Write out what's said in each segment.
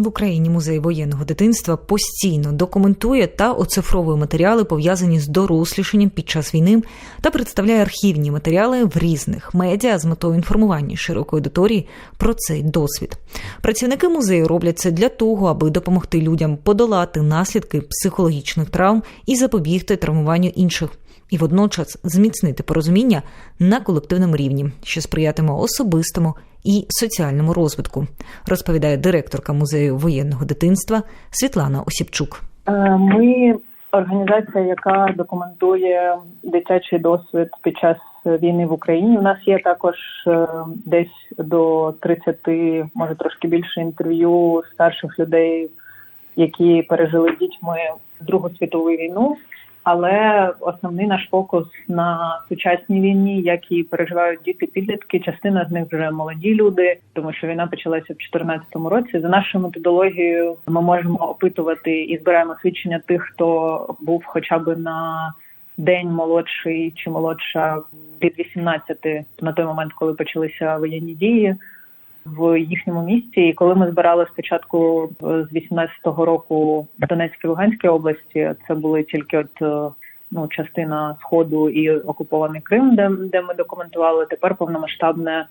В Україні музей воєнного дитинства постійно документує та оцифровує матеріали, пов'язані з дорослішанням під час війни, та представляє архівні матеріали в різних медіа з метою інформування широкої аудиторії про цей досвід. Працівники музею роблять це для того, аби допомогти людям подолати наслідки психологічних травм і запобігти травмуванню інших. І водночас зміцнити порозуміння на колективному рівні, що сприятиме особистому і соціальному розвитку, розповідає директорка музею воєнного дитинства Світлана Осіпчук. Е, Ми організація, яка документує дитячий досвід під час війни в Україні. У нас є також е, десь до 30, може трошки більше інтерв'ю старших людей, які пережили дітьми Другу світову війну. Але основний наш фокус на сучасній війні, як і переживають діти підлітки. Частина з них вже молоді люди, тому що війна почалася в 2014 році. За нашою методологією ми можемо опитувати і збираємо свідчення тих, хто був хоча б на день молодший чи молодша від 18 на той момент, коли почалися воєнні дії. В їхньому місті, і коли ми збирали спочатку е, з 18-го року в Донецькій Луганській області, це були тільки от е, ну частина сходу і окупований Крим, де де ми документували. Тепер повномасштабне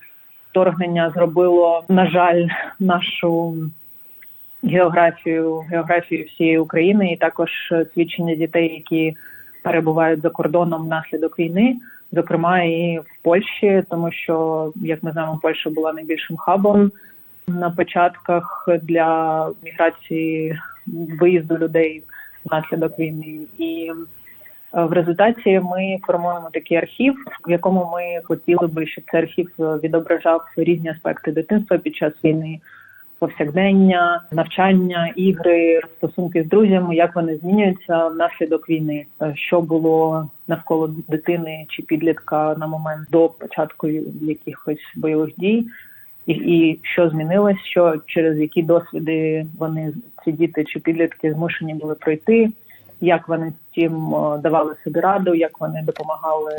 вторгнення зробило, на жаль, нашу географію, географію всієї України, і також свідчення дітей, які перебувають за кордоном внаслідок війни зокрема і в Польщі, тому що як ми знаємо, Польща була найбільшим хабом на початках для міграції виїзду людей внаслідок війни. І в результаті ми формуємо такий архів, в якому ми хотіли би, щоб цей архів відображав різні аспекти дитинства під час війни повсякдення, навчання, ігри, стосунки з друзями, як вони змінюються внаслідок війни, е, що було навколо дитини чи підлітка на момент до початку якихось бойових дій, і, і що змінилось, що через які досвіди вони ці діти чи підлітки змушені були пройти, як вони з цим е, давали собі раду, як вони допомагали.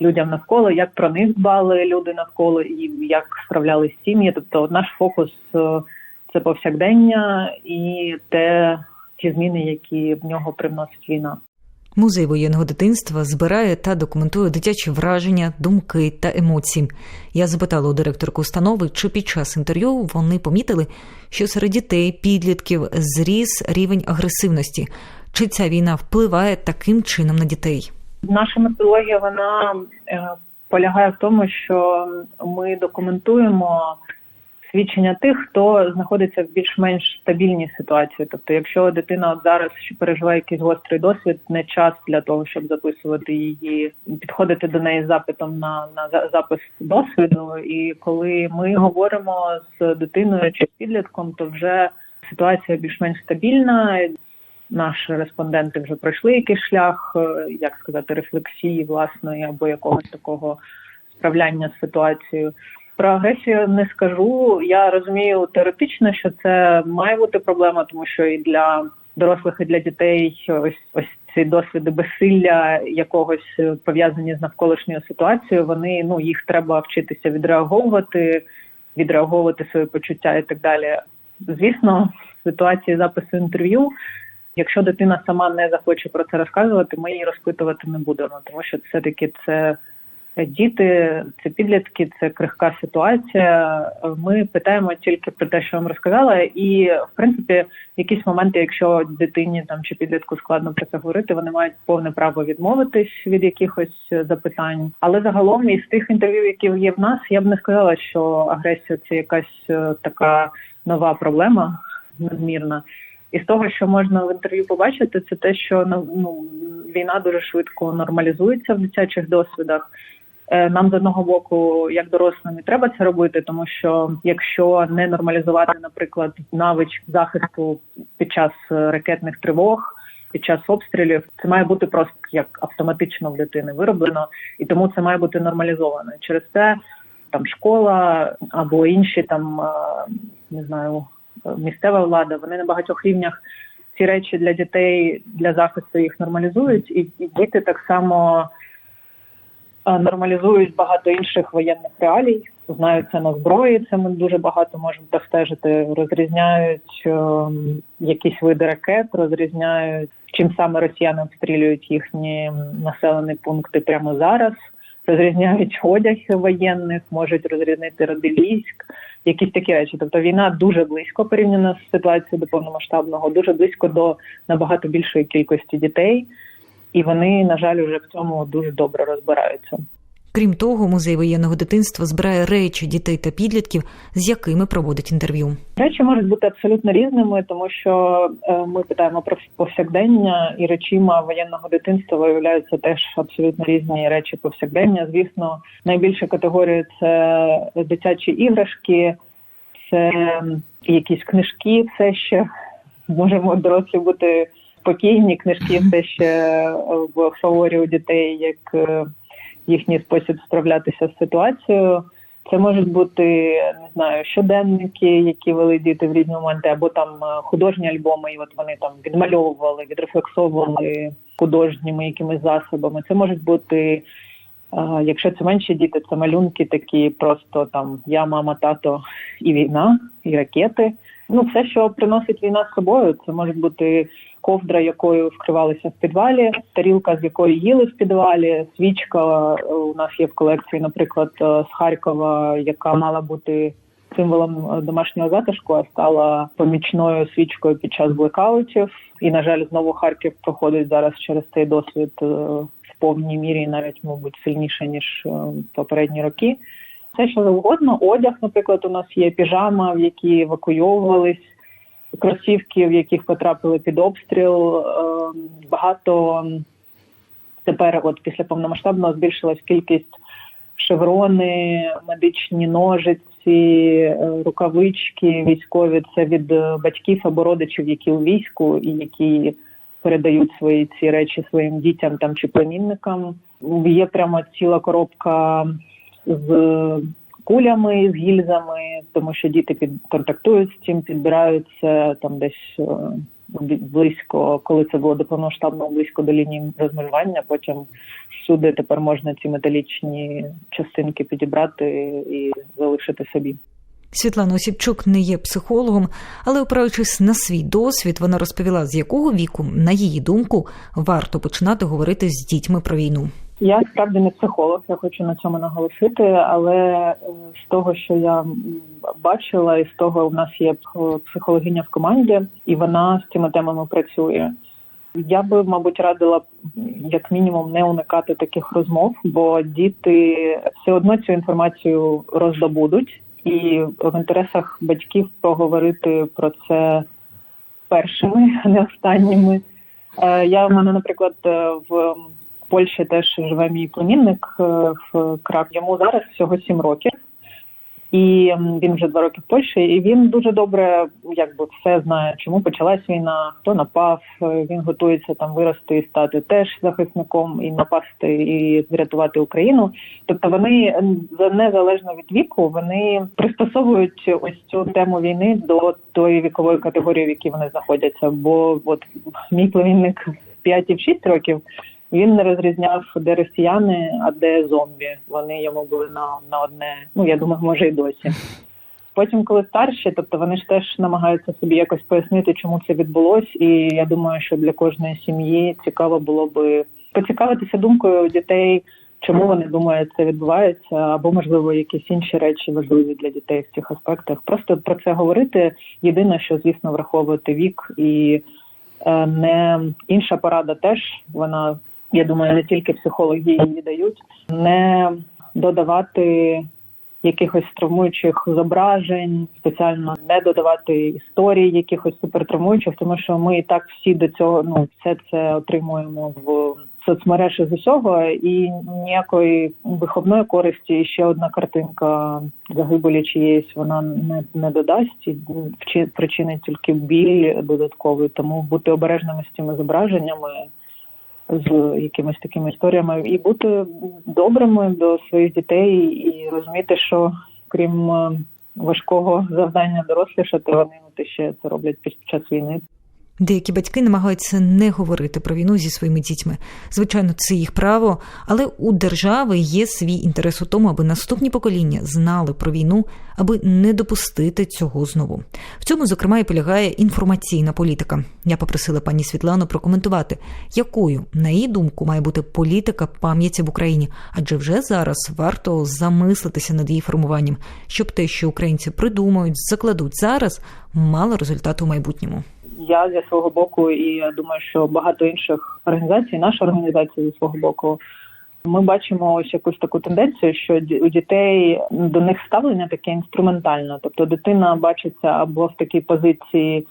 Людям навколо, як про них дбали люди навколо, і як справлялись сім'ї. Тобто, наш фокус е, це повсякдення і те ті зміни, які в нього привносить війна. Музей воєнного дитинства збирає та документує дитячі враження, думки та емоції. Я запитала у директорку установи, чи під час інтерв'ю вони помітили, що серед дітей, підлітків зріс рівень агресивності. Чи ця війна впливає таким чином на дітей? Наша методологія вона е, полягає в тому, що ми документуємо свідчення тих, хто знаходиться в більш-менш стабільній ситуації. Тобто, якщо дитина от зараз переживає якийсь гострий досвід, не час для того, щоб записувати її, підходити до неї з запитом на на запис досвіду. І коли ми говоримо з дитиною чи підлітком, то вже ситуація більш-менш стабільна. Наші респонденти вже пройшли якийсь шлях, е, як сказати, рефлексії власної або якогось такого справляння з ситуацією. Про агресію не скажу. Я розумію теоретично, що це має бути проблема, тому що і для дорослих, і для дітей ось ось ці досвіди безсилля якогось пов'язані з навколишньою ситуацією. Вони ну їх треба вчитися відреаговувати, відреаговувати свої почуття і так далі. Звісно, ситуації запису інтерв'ю. Якщо дитина сама не захоче про це розказувати, ми її розпитувати не будемо, тому що все таки це діти, це підлітки, це крихка ситуація. Ми питаємо тільки про те, що вам розказала, і в принципі, якісь моменти, якщо дитині там чи підлітку складно про це говорити, вони мають повне право відмовитись від якихось запитань. Але загалом із тих інтерв'ю, які є в нас, я б не сказала, що агресія це якась е, така нова проблема надмірна. І з того, що можна в інтерв'ю побачити, це те, що ну війна дуже швидко нормалізується в дитячих досвідах. Е, нам з одного боку, як дорослим, і треба це робити, тому що якщо не нормалізувати, наприклад, навич захисту під час ракетних тривог. Під час обстрілів це має бути просто як автоматично в дитини вироблено, і тому це має бути нормалізовано. Через це там школа або інші там е, не знаю місцева влада. Вони на багатьох рівнях ці речі для дітей для захисту їх нормалізують, і, і діти так само нормалізують багато інших воєнних реалій. знають це на зброї. Це ми дуже багато можемо простежити. Розрізняють е, якісь види ракет, розрізняють чим саме росіяни обстрілюють їхні населені пункти прямо зараз. Розрізняють одяг воєнних, можуть розрізнити роди військ, якісь такі речі. Тобто війна дуже близько порівняно з ситуацією до повномасштабного, дуже близько до набагато більшої кількості дітей, і вони, на жаль, вже в цьому дуже добре розбираються. Крім того, музей воєнного дитинства збирає речі дітей та підлітків, з якими проводить інтерв'ю. Речі можуть бути абсолютно різними, тому що е, ми питаємо про повсякдення, і речима воєнного дитинства виявляються теж абсолютно різні речі повсякдення. Звісно, найбільша категорія це дитячі іграшки, це якісь книжки, все ще можемо дорослі бути спокійні. Книжки все ще в фаворі у дітей як е, їхній спосіб справлятися з ситуацією. Це можуть бути не знаю щоденники, які вели діти в різні моменти, або там художні альбоми, і от вони там відмальовували, відрефлексовували художніми якимись засобами. Це можуть бути, якщо це менші діти, це малюнки такі, просто там я, мама, тато і війна, і ракети. Ну, все, що приносить війна з собою, це може бути ковдра, якою вкривалися в підвалі, тарілка, з якої їли в підвалі, свічка у нас є в колекції, наприклад, з Харкова, яка мала бути символом домашнього затишку, а стала помічною свічкою під час блекаутів. І, на жаль, знову Харків проходить зараз через цей досвід в повній мірі, навіть, мабуть, сильніше ніж попередні роки. Все, що завгодно, одяг, наприклад, у нас є піжама, в які евакуйовувались кросівки, в яких потрапили під обстріл. Багато тепер, от після повномасштабного, збільшилась кількість шеврони, медичні ножиці, рукавички військові. Це від батьків або родичів, які у війську і які передають свої ці речі своїм дітям там чи племінникам. Є прямо ціла коробка з кулями, з гільзами, тому що діти під контактують з цим, підбираються там десь близько, коли це було до повноштабного близько до лінії розмежування. Потім всюди тепер можна ці металічні частинки підібрати і залишити собі. Світлана Осіпчук не є психологом, але опираючись на свій досвід, вона розповіла, з якого віку, на її думку, варто починати говорити з дітьми про війну. Я справді не психолог, я хочу на цьому наголосити, але з того, що я бачила, і з того у нас є психологиня в команді, і вона з цими темами працює. Я би, мабуть, радила як мінімум не уникати таких розмов, бо діти все одно цю інформацію роздобудуть, і в інтересах батьків поговорити про це першими, а не останніми. Я в мене, наприклад, в Польщі теж живе мій племінник в Крак. Йому зараз всього сім років, і він вже два роки в Польщі. І він дуже добре, якби все знає, чому почалась війна, хто напав. Він готується там вирости і стати теж захисником, і напасти, і врятувати Україну. Тобто вони незалежно від віку, вони пристосовують ось цю тему війни до тої вікової категорії, в якій вони знаходяться. Бо от мій племінник 5 і 6 років. Він не розрізняв, де росіяни, а де зомбі. Вони йому були на на одне. Ну я думаю, може й досі. Потім, коли старші, тобто вони ж теж намагаються собі якось пояснити, чому це відбулось. І я думаю, що для кожної сім'ї цікаво було би поцікавитися думкою дітей, чому вони думають, це відбувається, або можливо якісь інші речі важливі для дітей в цих аспектах. Просто про це говорити. Єдине, що звісно враховувати вік і е, не інша порада, теж вона я думаю, не тільки психологи її дають, не додавати якихось травмуючих зображень, спеціально не додавати історій, якихось супертравмуючих, тому що ми і так всі до цього ну все це отримуємо в соцмережі з усього, і ніякої виховної користі ще одна картинка загибелі чиєїсь вона не не додасть і причинить тільки біль додатковий. Тому бути обережними з цими зображеннями з якимись такими історіями і бути добрими до своїх дітей і розуміти, що крім важкого завдання дорослішати, вони ще це роблять під час війни. Деякі батьки намагаються не говорити про війну зі своїми дітьми. Звичайно, це їх право, але у держави є свій інтерес у тому, аби наступні покоління знали про війну, аби не допустити цього знову. В цьому, зокрема, і полягає інформаційна політика. Я попросила пані Світлану прокоментувати, якою, на її думку, має бути політика пам'яті в Україні, адже вже зараз варто замислитися над її формуванням, щоб те, що українці придумають, закладуть зараз, мало результату в майбутньому. Я зі свого боку, і я думаю, що багато інших організацій, наша організація зі свого боку, ми бачимо ось якусь таку тенденцію, що у дітей до них ставлення таке інструментальне. Тобто дитина бачиться або в такій позиції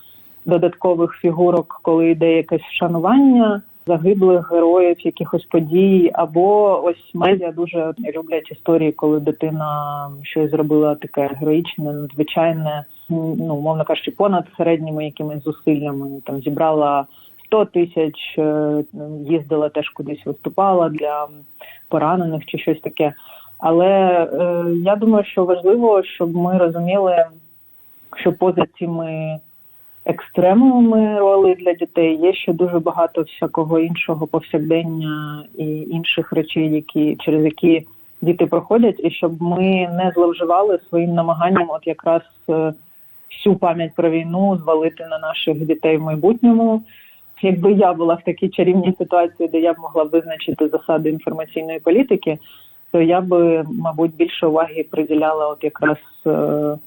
додаткових фігурок, коли йде якесь вшанування загиблих героїв, якихось подій, або ось медіа дуже люблять історії, коли дитина щось зробила таке героїчне, надзвичайне, ну мовно кажучи, понад середніми якимись зусиллями. Там зібрала 100 тисяч, е, їздила теж кудись виступала для поранених чи щось таке. Але е, я думаю, що важливо, щоб ми розуміли, що поза цими екстремумами ролей для дітей є ще дуже багато всякого іншого повсякдення і інших речей, які через які діти проходять, і щоб ми не зловживали своїм намаганням, от якраз е, всю пам'ять про війну звалити на наших дітей в майбутньому. Якби я була в такій чарівній ситуації, де я б могла визначити засади інформаційної політики, то я би, мабуть, більше уваги приділяла от якраз е,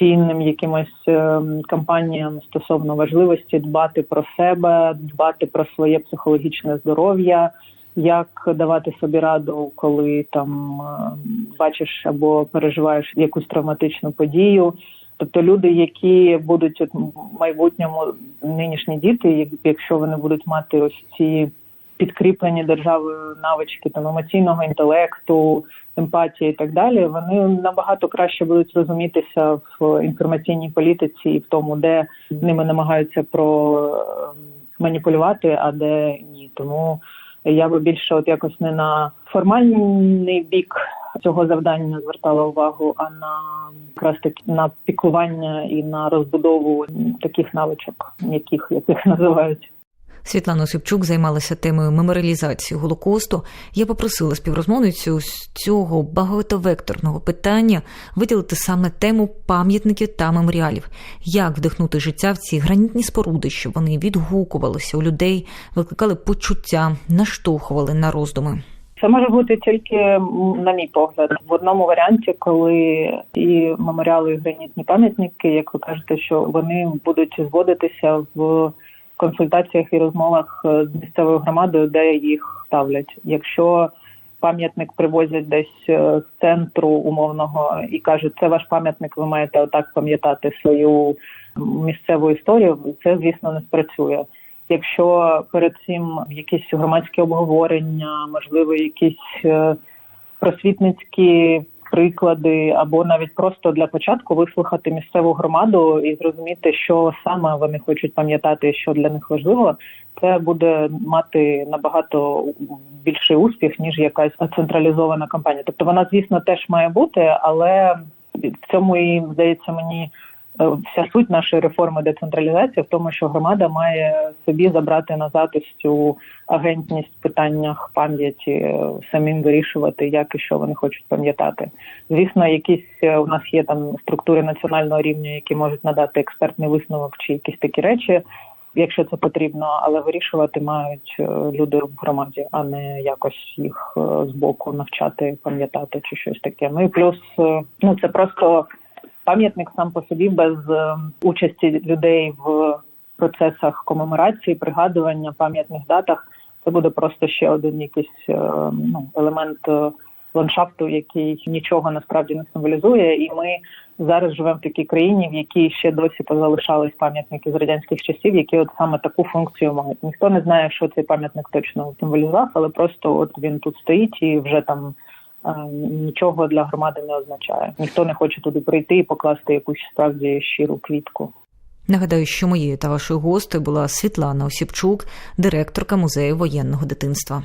інформаційним якимось е, кампаніям стосовно важливості дбати про себе, дбати про своє психологічне здоров'я, як давати собі раду, коли там е, бачиш або переживаєш якусь травматичну подію. Тобто люди, які будуть от в майбутньому нинішні діти, якщо вони будуть мати ось ці підкріплені державою навички там емоційного інтелекту, емпатії і так далі, вони набагато краще будуть розумітися в інформаційній політиці і в тому, де ними намагаються про е, маніпулювати, а де ні. Тому я би більше от якось не на формальний бік цього завдання звертала увагу, а на якраз таки на піклування і на розбудову таких навичок, яких яких називають. Світлана Осипчук займалася темою меморіалізації Голокосту. Я попросила співрозмовницю з цього багатовекторного питання виділити саме тему пам'ятників та меморіалів, як вдихнути життя в ці гранітні споруди, щоб вони відгукувалися у людей, викликали почуття, наштовхували на роздуми. Це може бути тільки, на мій погляд, в одному варіанті, коли і меморіали, і гранітні пам'ятники, як ви кажете, що вони будуть зводитися в консультаціях і розмовах е, з місцевою громадою, де їх ставлять. Якщо пам'ятник привозять десь е, з центру умовного і кажуть, це ваш пам'ятник, ви маєте отак пам'ятати свою місцеву історію, це звісно не спрацює. Якщо перед цим якісь громадські обговорення, можливо, якісь е, просвітницькі приклади, або навіть просто для початку вислухати місцеву громаду і зрозуміти, що саме вони хочуть пам'ятати, що для них важливо, це буде мати набагато більший успіх ніж якась централізована кампанія. Тобто вона, звісно, теж має бути, але в цьому і здається мені. Е, Вся суть нашої реформи децентралізації в тому, що громада має собі забрати назад ось цю агентність в питаннях пам'яті, е, самим вирішувати, як і що вони хочуть пам'ятати. Звісно, якісь е, у нас є там структури національного рівня, які можуть надати експертний висновок чи якісь такі речі, якщо це потрібно, але вирішувати мають люди в громаді, а не якось їх е, збоку навчати, пам'ятати чи щось таке. Ну і плюс, ну це просто пам'ятник сам по собі без е, участі людей в процесах комеморації, пригадування, пам'ятних датах. Це буде просто ще один якийсь е, ну, елемент е, ландшафту, який нічого насправді не символізує. І ми зараз живемо в такій країні, в якій ще досі позалишались пам'ятники з радянських часів, які от саме таку функцію мають. Ніхто не знає, що цей пам'ятник точно символізував, але просто от він тут стоїть і вже там нічого для громади не означає. Ніхто не хоче туди прийти і покласти якусь справді щиру квітку. Нагадаю, що моєю та вашою гостею була Світлана Осіпчук, директорка музею воєнного дитинства.